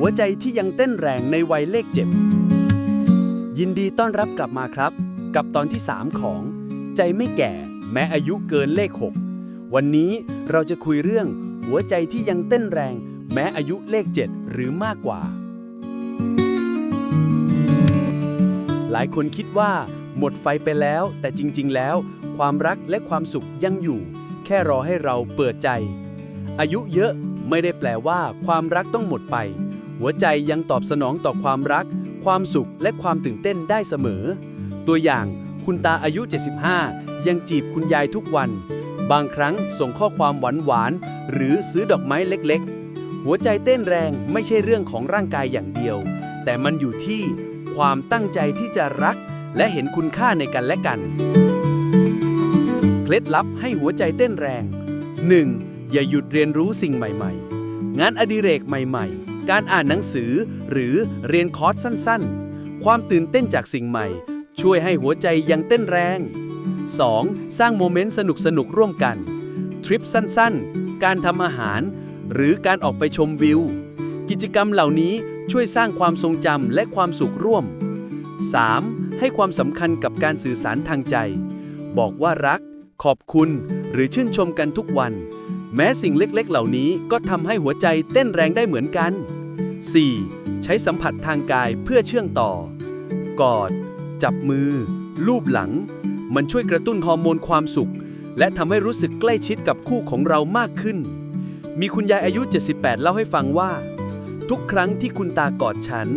หัวใจที่ยังเต้นแรงในวัยเลขเจ็ดยินดีต้อนรับกลับมาครับ กับตอนที่ 3 ของ ใจไม่แก่ แม้อายุเกินเลข 6 วันนี้เราจะคุยเรื่อง หัวใจที่ยังเต้นแรง แม้อายุเลข 7 หรือมากกว่า หลายคนคิดว่า หมดไฟไปแล้ว แต่จริง ๆ แล้ว ความรักและความสุขยังอยู่ แค่รอให้เราเปิดใจ อายุเยอะไม่ได้แปลว่าความรักต้องหมดไป หัวใจยังตอบสนองต่อความรัก ความสุขและความตื่นเต้นได้เสมอ ตัวอย่างคุณตาอายุ 75 ยังจีบคุณยายทุกวัน บางครั้งส่งข้อความหวานๆหรือซื้อดอกไม้เล็กๆ หัวใจเต้นแรงไม่ใช่เรื่องของร่างกายอย่างเดียว แต่มันอยู่ที่ความตั้งใจที่จะรัก และเห็นคุณค่าในกันและกัน เคล็ดลับให้หัวใจเต้นแรง 1. อย่าหยุดเรียนรู้สิ่งใหม่ ๆ งานอดิเรกใหม่ ๆ การอ่านหนังสือ หรือเรียนคอร์สสั้นๆ ความตื่นเต้นจากสิ่งใหม่ ช่วยให้หัวใจยังเต้นแรง 2. สร้างโมเมนต์สนุกๆร่วมกัน ทริปสั้นๆ การทำอาหาร หรือการออกไปชมวิว กิจกรรมเหล่านี้ช่วยสร้างความทรงจำและความสุขร่วม 3. ให้ความสำคัญกับการสื่อสารทางใจ บอกว่ารัก ขอบคุณ หรือชื่นชมกันทุกวัน แม้สิ่งเล็กๆ เหล่านี้ก็ทำให้หัวใจเต้นแรงได้เหมือนกัน 4. ใช้สัมผัสทางกายเพื่อเชื่องต่อ กอด จับมือ ลูบหลัง มันช่วยกระตุ้นฮอร์โมนความสุข และทำให้รู้สึกใกล้ชิดกับคู่ของเรามากขึ้น มีคุณยายอายุ 78 เล่าให้ฟังว่า ทุกครั้งที่คุณตากอดฉัน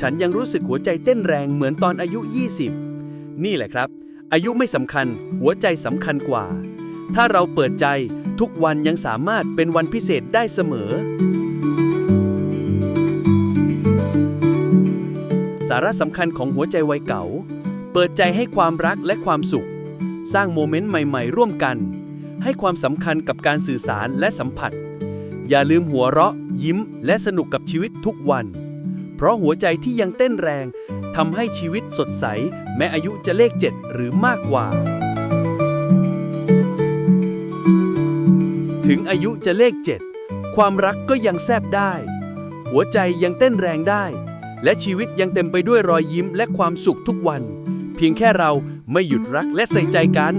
ฉันยังรู้สึกหัวใจเต้นแรงเหมือนตอนอายุ 20 นี่แหละครับ อายุไม่สำคัญ หัวใจสำคัญกว่า ถ้าเราเปิดใจทุกวันยังสามารถเป็นวันพิเศษได้เสมอ ระสำคัญของหัวใจวัยเก่า เปิดใจให้ความรักและความสุข สร้างโมเมนต์ใหม่ ๆ ร่วมกัน ให้ความสำคัญกับการสื่อสารและสัมผัส อย่าลืมหัวเราะ ยิ้ม และสนุกกับชีวิตทุกวัน เพราะหัวใจที่ยังเต้นแรงทำให้ชีวิตสดใส แม้อายุจะเลขเจ็ดหรือมากกว่า ถึงอายุจะเลขเจ็ดความรักก็ยังแซบได้ หัวใจยังเต้นแรงได้ และชีวิตยังเต็มไปด้วยรอยยิ้มและความสุขทุกวัน เพียงแค่เราไม่หยุดรักและใส่ใจกัน